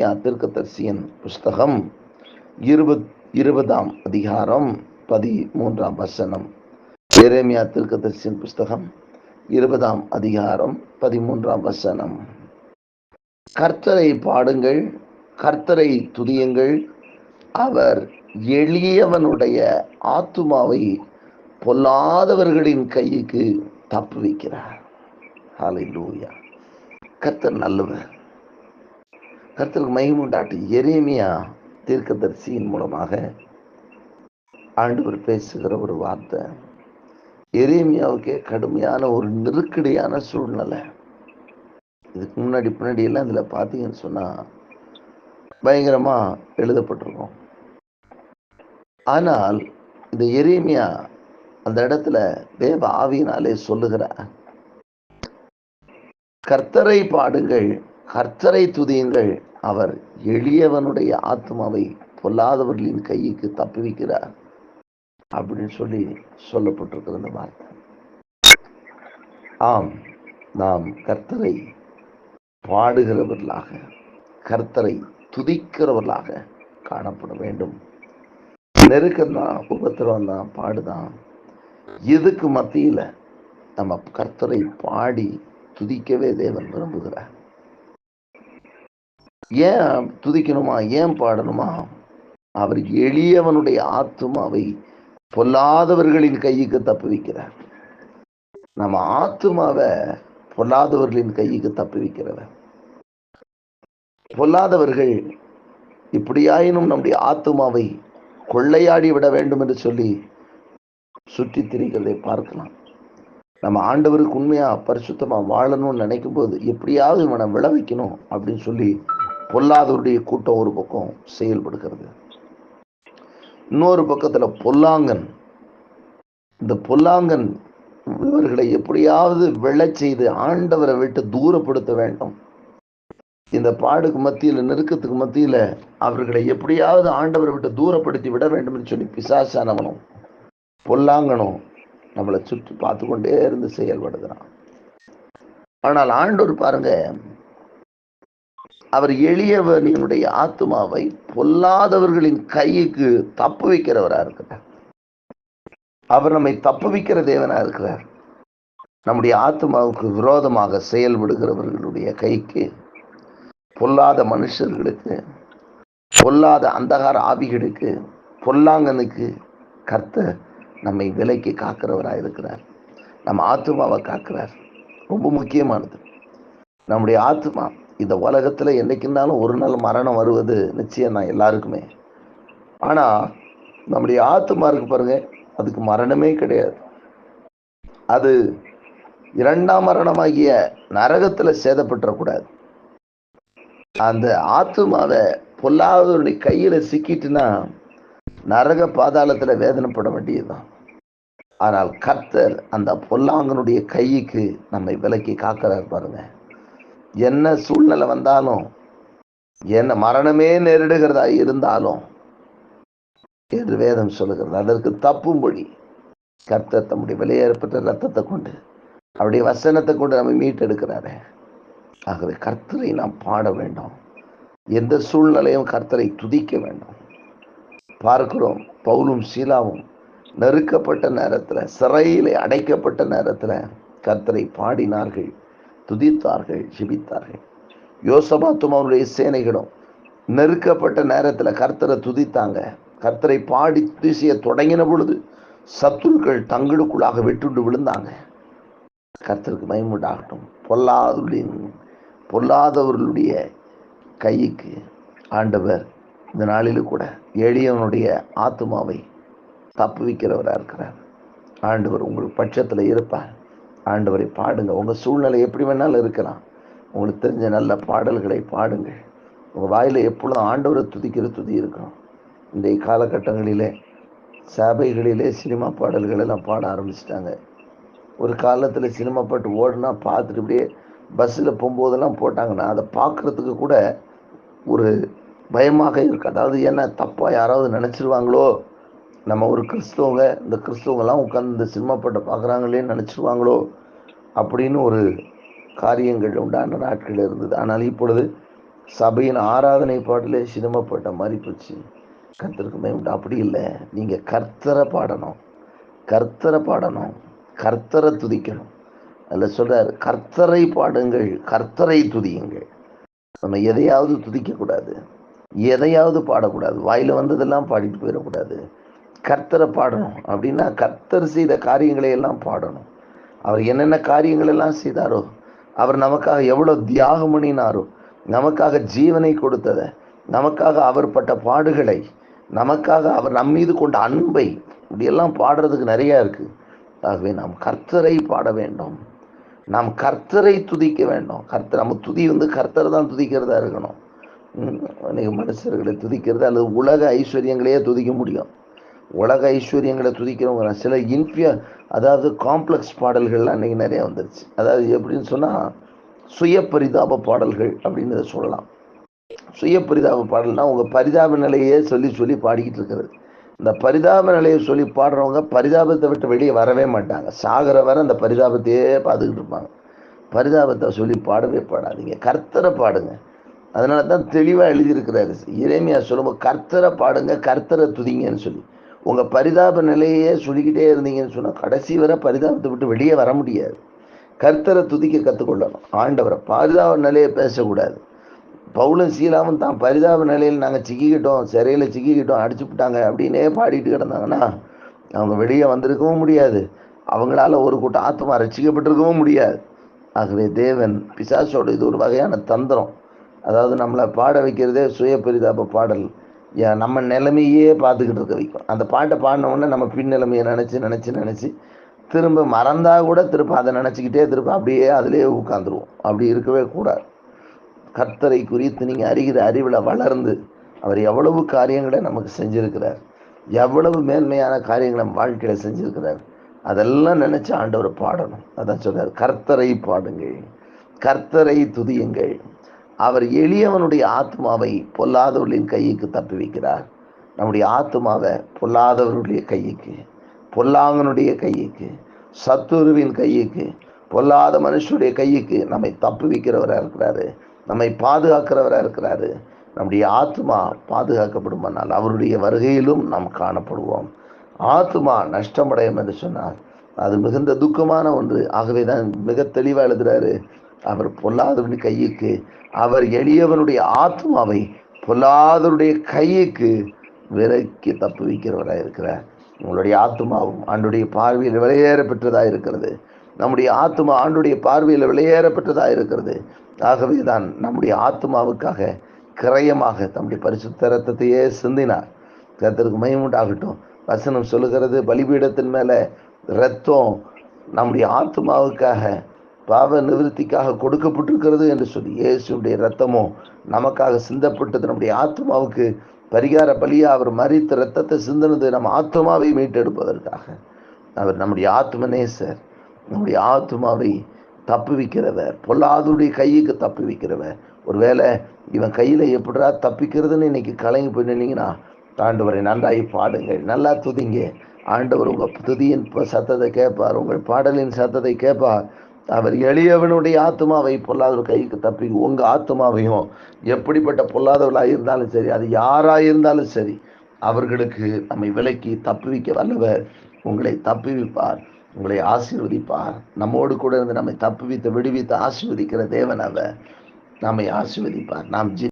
எரேமியா தீர்க்கதரிசியின் புஸ்தகம் இருபத் இருபதாம் அதிகாரம் பதிமூன்றாம் வசனம். எரேமியா திருக்க தீர்க்கதரிசியின் புஸ்தகம் இருபதாம் அதிகாரம் பதிமூன்றாம் வசனம். கர்த்தரை பாடுங்கள் கர்த்தரை துதியுங்கள். அவர் எளியவனுடைய ஆத்துமாவை பொல்லாதவர்களின் கைக்கு தப்புவிக்கிறார். ஹalleluya. கர்த்தர் நல்லவர். கர்த்தருக்கு மகிமுண்டாட்டு எரேமியா தீர்க்கதரிசியின் மூலமாக ஆண்டவர் பேசுகிற ஒரு வார்த்தை. எரேமியாவுக்கே கடுமையான ஒரு நெருக்கடியான சூழ்நிலை. இதுக்கு முன்னாடி பின்னாடி எல்லாம் இதில் பார்த்தீங்கன்னு சொன்னால் பயங்கரமாக எழுதப்பட்டிருக்கும். ஆனால் இந்த எரேமியா அந்த இடத்துல தேவ ஆவியினாலே சொல்லுகிறார் கர்த்தரை பாடுங்கள் கர்த்தரை துதியுங்கள் அவர் எளியவனுடைய ஆத்மாவை பொல்லாதவர்களின் கைக்கு தப்பி வைக்கிறார் அப்படின்னு சொல்லி சொல்லப்பட்டிருக்கிறது இந்த வார்த்தை. ஆம் நாம் கர்த்தரை பாடுகிறவர்களாக கர்த்தரை துதிக்கிறவர்களாக காணப்பட வேண்டும். நெருக்கம்தான் உபத்திரம் தான் பாடுதான் இதுக்கு மத்தியில் நம்ம கர்த்தரை பாடி துதிக்கவே தேவன் விரும்புகிறார். ஏன் துதிக்கணுமா? ஏன் பாடணுமா? அவர் எளியவனுடைய ஆத்துமாவை பொல்லாதவர்களின் கைக்கு தப்புவிக்கிறார் நம்ம ஆத்துமாவை பொல்லாதவர்களின் கைக்கு தப்புவிக்கிறவர் பொல்லாதவர்கள் இப்படியாயினும் நம்முடைய ஆத்துமாவை கொள்ளையாடி விட வேண்டும் என்று சொல்லி சுற்றி திரிகிறதை பார்க்கலாம். நம்ம ஆண்டவருக்கு உண்மையா பரிசுத்தமா வாழணும்னு நினைக்கும் போது எப்படியாவது இவனை விளைவிக்கணும் அப்படின்னு சொல்லி பொல்லாதவருடைய கூட்டம் ஒரு பக்கம் செயல்படுகிறது. இன்னொரு பக்கத்தில் பொல்லாங்கன். இந்த பொல்லாங்கன் இவர்களை எப்படியாவது விழச் செய்து ஆண்டவரை விட்டு தூரப்படுத்த வேண்டும். இந்த பாடுக்கு மத்தியில் நெருக்கத்துக்கு மத்தியில் அவர்களை எப்படியாவது ஆண்டவரை விட்டு தூரப்படுத்தி விட வேண்டும் என்று சொல்லி பிசாசானவனும் பொல்லாங்கனும் நம்மளை சுற்றி பார்த்து கொண்டே இருந்து செயல்படுகிறான். ஆனால் ஆண்டவர் பாருங்க அவர் எளியவனுடைய ஆத்மாவை பொல்லாதவர்களின் கைக்கு தப்பு வைக்கிறவராக இருக்கிறார். அவர் நம்மை தப்பு வைக்கிற தேவனா இருக்கிறார். நம்முடைய ஆத்மாவுக்கு விரோதமாக செயல்படுகிறவர்களுடைய கைக்கு பொல்லாத மனுஷர்களுக்கு பொல்லாத அந்தகார ஆவிகளுக்கு பொல்லாங்கனுக்கு கர்த்தர் நம்மை விலைக்கு காக்கிறவராக இருக்கிறார். நம்ம ஆத்மாவை காக்கிறார். ரொம்ப முக்கியமானது. நம்முடைய ஆத்மா இந்த உலகத்தில் என்றைக்குனாலும் ஒரு நாள் மரணம் வருவது நிச்சயம் தான் எல்லாருக்குமே. ஆனால் நம்முடைய ஆத்மா இருக்கு பாருங்க அதுக்கு மரணமே கிடையாது. அது இரண்டாம் மரணமாகிய நரகத்தில் சேதப்பட்டுறக்கூடாது. அந்த ஆத்மாவை பொல்லாதவருடைய கையில் சிக்கிட்டுனா நரக பாதாளத்தில் வேதனைப்பட வேண்டியதுதான். ஆனால் கர்த்தர் அந்த பொல்லாங்கனுடைய கைக்கு நம்மை விலக்கி காக்கிறார் பாருங்க. என்ன சூழ்நிலை வந்தாலும் என்ன மரணமே நேரிடுகிறதா இருந்தாலும் என்று வேதம் சொல்லுகிறது. அதற்கு தப்பும்படி கர்த்தர் தம்முடைய விலையேற்பட்ட ரத்தத்தை கொண்டு அவருடைய வசனத்தை கொண்டு நம்ம மீட்டெடுக்கிறாரு. ஆகவே கர்த்தரை நாம் பாட வேண்டும். எந்த சூழ்நிலையும் கர்த்தரை துதிக்க வேண்டும். பார்க்கிறோம் பவுலும் சீலாவும் நெருக்கப்பட்ட நேரத்தில் சிறையில் அடைக்கப்பட்ட நேரத்தில் கர்த்தரை பாடினார்கள். துதித்தார்கள் ஜிபித்தார்கள். யோசபாத்தும் அவருடைய சேனைகளும் நெருக்கப்பட்ட நேரத்தில் கர்த்தரை துதித்தாங்க. கர்த்தரை பாடி துதிசிய தொடங்கின பொழுது சத்துருக்கள் தங்களுக்குள்ளாக வெட்டுண்டு விழுந்தாங்க. கர்த்தருக்கு மயமுண்டாகட்டும் பொல்லாதவர்களின் பொல்லாதவர்களுடைய கைக்கு ஆண்டவர் இந்த நாளிலும் கூட எளியவனுடைய ஆத்மாவை தப்புவிக்கிறவராக இருக்கிறார். ஆண்டவர் உங்களுக்கு பட்சத்தில் இருப்பார். ஆண்டவரை பாடுங்க உங்கள் சூழ்நிலை எப்படி வேணாலும் இருக்கலாம். உங்களுக்கு தெரிஞ்ச நல்ல பாடல்களை பாடுங்கள். உங்கள் வாயில் எப்பொழுதும் ஆண்டவரை துதிக்கிற துதி இருக்கணும் இன்றைய காலகட்டங்களிலே சபைகளிலே சினிமா பாடல்கள் எல்லாம் பாட ஆரம்பிச்சிட்டாங்க. ஒரு காலத்தில் சினிமா பாட்டு ஓடுனா பார்த்துட்டு இப்படியே பஸ்ஸில் போகும்போதெல்லாம் போட்டாங்கன்னா அதை பார்க்குறதுக்கு கூட ஒரு பயமாக இருக்கு. அதாவது என்ன தப்பாக யாராவது நினச்சிருவாங்களோ? நம்ம ஒரு கிறிஸ்தவங்க இந்த கிறிஸ்தவங்கெல்லாம் உட்காந்து இந்த சினிமா பாட்டை பார்க்குறாங்களேன்னு நினச்சிருவாங்களோ அப்படின்னு ஒரு காரியங்கள் உண்டான நாட்கள் இருந்தது. ஆனால் இப்பொழுது சபையின் ஆராதனை பாட்டிலே சினிமா பாட்டை மாதிரி போச்சு கர்த்தருக்குமே உண்டு. அப்படி இல்லை. நீங்கள் கர்த்தரை பாடணும். கர்த்தரை பாடணும். கர்த்தரை துதிக்கணும். அதில் சொல்கிறார் கர்த்தரை பாடுங்கள் கர்த்தரை துதியுங்கள். நம்ம எதையாவது துதிக்கக்கூடாது. எதையாவது பாடக்கூடாது. வாயில் வந்ததெல்லாம் பாடிட்டு போயிடக்கூடாது கர்த்தரை பாடணும். அப்படின்னா கர்த்தர் செய்த காரியங்களை எல்லாம் பாடணும். அவர் என்னென்ன காரியங்கள் எல்லாம் செய்தாரோ அவர் நமக்காக எவ்வளோ தியாகம் பண்ணினாரோ நமக்காக ஜீவனை கொடுத்ததை நமக்காக அவர் பட்ட பாடுகளை நமக்காக அவர் நம் மீது கொண்ட அன்பை இப்படியெல்லாம் பாடுறதுக்கு நிறையா இருக்குது ஆகவே நாம் கர்த்தரை பாட வேண்டும். நாம் கர்த்தரை துதிக்க வேண்டும். கர்த்தர் நம்ம துதி வந்து கர்த்தர் தான் துதிக்கிறதா இருக்கணும். அநேக மனுஷர்களை துதிக்கிறது அல்லது உலக ஐஸ்வர்யங்களையே துதிக்க முடியும். உலக ஐஸ்வர்யங்களை துதிக்கிறவங்க சில இன்ஃபிய அதாவது காம்ப்ளெக்ஸ் பாடல்கள் அன்றைக்கி நிறைய வந்துருச்சு. அதாவது எப்படின்னு சொன்னால் சுய பரிதாப பாடல்கள் அப்படின்னு சொல்லலாம். சுய பரிதாப பாடல்னா உங்கள் பரிதாப நிலையே சொல்லி சொல்லி பாடிக்கிட்டு இருக்கிறது. இந்த பரிதாப நிலையை சொல்லி பாடுறவங்க பரிதாபத்தை விட்டு வெளியே வரவே மாட்டாங்க. சாகிற வரை அந்த பரிதாபத்தையே பார்த்துக்கிட்டு இருப்பாங்க. பரிதாபத்தை சொல்லி பாடவே பாடாதீங்க. கர்த்தரை பாடுங்க. அதனால தான் தெளிவாக எழுதியிருக்கிறாரு. இறைமையா சொல்லும்போது கர்த்தரை பாடுங்க கர்த்தரை துதிங்கன்னு சொல்லி. உங்கள் பரிதாப நிலையே சொல்லிக்கிட்டே இருந்தீங்கன்னு சொன்னால் கடைசி வரை பரிதாபத்தை விட்டு வெளியே வர முடியாது. கர்த்தரை துதிக்க கற்றுக்கொள்ளணும் ஆண்டவரை பரிதாப நிலையை பேசக்கூடாது. பவுலும் சீலாவும் தான் பரிதாப நிலையில் நாங்கள் சிக்கிக்கிட்டோம் சிறையில் சிக்கிக்கிட்டோம் அடிச்சு விட்டாங்க அப்படின்னே பாடிட்டு கிடந்தாங்கன்னா அவங்க வெளியே வந்திருக்கவும் முடியாது. அவங்களால ஒரு கூட்டம் ஆத்மா ரசிக்கப்பட்டிருக்கவும் முடியாது. ஆகவே தேவன் பிசாசோட இது ஒரு வகையான தந்திரம். அதாவது நம்மளை பாட வைக்கிறதே சுய பரிதாப பாடல். நம்ம நிலைமையே பார்த்துக்கிட்டு இருக்க வைக்கும். அந்த பாட்டை பாடினவுடனே நம்ம பின் நிலைமையை நினச்சி நினச்சி நினச்சி திரும்ப மறந்தால் கூட திரும்ப அதை நினச்சிக்கிட்டே திரும்ப அப்படியே அதிலே உட்காந்துருவோம் அப்படி இருக்கவே கூடாது. கர்த்தரை குறித்து நீங்கள் அறிகிற அறிவில் வளர்ந்து அவர் எவ்வளவு காரியங்களை நமக்கு செஞ்சுருக்கிறார் எவ்வளவு மேன்மையான காரியங்களை நம்ம வாழ்க்கையில் செஞ்சுருக்கிறார் அதெல்லாம் நினச்சி ஆண்டவரை பாடணும். அதான் சொல்கிறார் கர்த்தரை பாடுங்கள் கர்த்தரை துதியுங்கள். அவர் எளியவனுடைய ஆத்மாவை பொல்லாதவர்களின் கைக்கு தப்பி வைக்கிறார். நம்முடைய ஆத்மாவை பொல்லாதவருடைய கைக்கு பொல்லாங்கனுடைய கைக்கு சத்துருவின் கைக்கு பொல்லாத மனுஷனுடைய கைக்கு நம்மை தப்பு வைக்கிறவராக இருக்கிறாரு நம்மை பாதுகாக்கிறவராக இருக்கிறாரு. நம்முடைய ஆத்மா பாதுகாக்கப்படுமானால் அவருடைய வருகையிலும் நாம் காணப்படுவோம். ஆத்மா நஷ்டமடையும் என்று சொன்னார் அது மிகுந்த துக்கமான ஒன்று. ஆகவே தான் மிக தெளிவாக எழுதுகிறாரு அவர் பொல்லாதவனுடைய கையுக்கு அவர் எளியவனுடைய ஆத்மாவை பொல்லாதவருடைய கைக்கு விலக்கி தப்பு வைக்கிறவராக இருக்கிறார். உங்களுடைய ஆத்மாவும் ஆண்டுடைய பார்வையில் விலையேற பெற்றதாக இருக்கிறது. நம்முடைய ஆத்மா ஆண்டுடைய பார்வையில் விலையேற பெற்றதாக இருக்கிறது. ஆகவே தான் நம்முடைய ஆத்மாவுக்காக கிரயமாக தம்முடைய பரிசுத்த ரத்தத்தையே சிந்தினார். கர்த்தருக்கு மயமுண்டாகட்டும் வசனம் சொல்லுகிறது பலிபீடத்தின் மேலே இரத்தம் நம்முடைய ஆத்மாவுக்காக பாவ நிவிருத்திக்காக கொடுக்கப்பட்டிருக்கிறது என்று சொல்லி இயேசுடைய ரத்தமோ நமக்காக சிந்தப்பட்டது நம்முடைய ஆத்மாவுக்கு பரிகார பலியாக அவர் மறித்த ரத்தத்தை சிந்தினது நம்ம ஆத்மாவை மீட்டெடுப்பதற்காக. அவர் நம்முடைய ஆத்ம நேசர் நம்முடைய ஆத்மாவை தப்பு வைக்கிறவர் பொல்லாதுடைய கையுக்கு தப்பு வைக்கிறவர் ஒருவேளை இவன் கையில் எப்படா தப்பிக்கிறதுன்னு இன்னைக்கு கலங்கி போய் நின்னீங்கன்னா ஆண்டவரை நன்றாய் பாடுங்கள் நல்லா துதிங்க. ஆண்டவர் உங்கள் துதியின் சத்தத்தை கேட்பார் உங்கள் பாடலின் சத்தத்தை கேட்பார். அவர் எளியவனுடைய ஆத்மாவை பொல்லாதவர் கைக்கு தப்பி உங்கள் ஆத்மாவையும் எப்படிப்பட்ட பொல்லாதவர்களாக இருந்தாலும் சரி அது யாராக இருந்தாலும் சரி அவர்களுக்கு நம்மை விலக்கி தப்புவிக்க வல்லவர் உங்களை தப்புவிப்பார் உங்களை ஆசீர்வதிப்பார். நம்மோடு கூட இருந்து நம்மை தப்புவித்து விடுவித்து ஆசீர்வதிக்கிற தேவன் அவர். நம்மை ஆசீர்வதிப்பார். நாம் ஜி